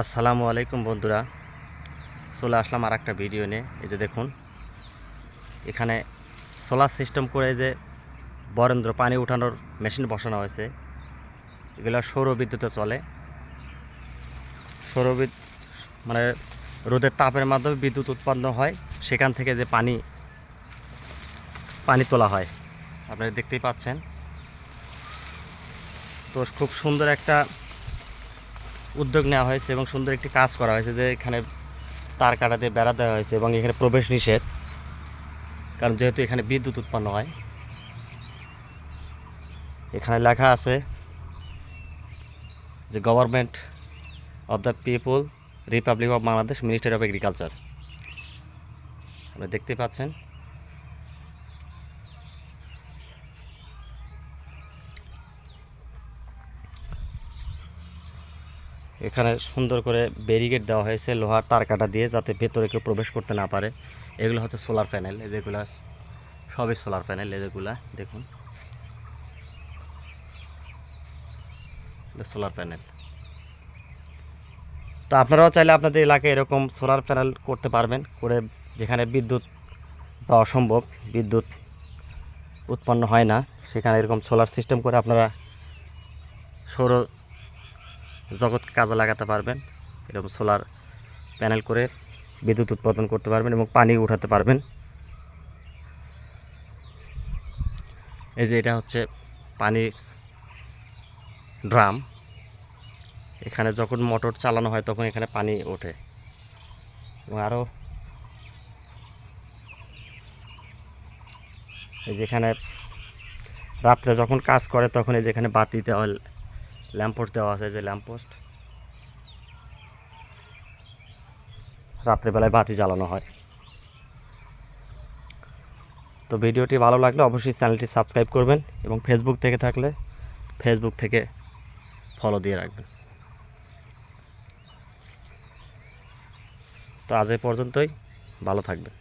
আসসালামু আলাইকুম বন্ধুরা। চলে আসলাম আর একটা ভিডিও নিয়ে। এই যে দেখুন, এখানে সোলার সিস্টেম করে যে বরেন্দ্র পানি উঠানোর মেশিন বসানো হয়েছে। এগুলো সৌর বিদ্যুতে চলে। সৌরবিদ মানে রোদের তাপের মাধ্যমে বিদ্যুৎ উৎপন্ন হয়। সেখান থেকে যে পানি পানি তোলা হয়। আপনারা দেখতেই পাচ্ছেন। তো খুব সুন্দর একটা উদ্যোগ নেওয়া হয়েছে এবং সুন্দর একটি কাজ করা হয়েছে যে এখানে তার কাটা দিয়ে বেড়া দেওয়া হয়েছে এবং এখানে প্রবেশ নিষেধ। কারণ যেহেতু এখানে বিদ্যুৎ উৎপন্ন হয়। এখানে লেখা আছে যে government of the people, republic of Bangladesh, ministry of agriculture. আপনি দেখতে পাচ্ছেন এখানে সুন্দর করে ব্যারিকেড দেওয়া হয়েছে লোহার তার কাটা দিয়ে যাতে ভেতরে কেউ প্রবেশ করতে না পারে। এগুলো হচ্ছে সোলার প্যানেল যেগুলা সবই সোলার প্যানেল যেগুলা, দেখুন। সোলার প্যানেল তো আপনারাও চাইলে আপনাদের এলাকায় এরকম সোলার প্যানেল করতে পারবেন, করে যেখানে বিদ্যুৎ যাওয়া সম্ভব, বিদ্যুৎ উৎপন্ন হয় না, সেখানে এরকম সোলার সিস্টেম করে আপনারা সৌর জগৎকে কাজে লাগাতে পারবেন, এরকম সোলার প্যানেল করে বিদ্যুৎ উৎপাদন করতে পারবেন এবং পানি উঠাতে পারবেন। এই যে এটা হচ্ছে পানির ড্রাম। এখানে যখন মোটর চালানো হয় তখন এখানে পানি ওঠে। এবং আরও এই যেখানে রাত্রে যখন কাজ করে তখন এই যেখানে বাতি দেওয়া ল্যাম্পোস্ট দেওয়া আছে, যে ল্যাম্পোস্ট রাত্রেবেলায় বাতি জ্বালানো হয়। তো ভিডিওটি ভালো লাগলে অবশ্যই চ্যানেলটি সাবস্ক্রাইব করবেন এবং ফেসবুক থেকে থাকলে ফেসবুক থেকে ফলো দিয়ে রাখবেন। তো আজ এ পর্যন্তই, ভালো থাকবেন।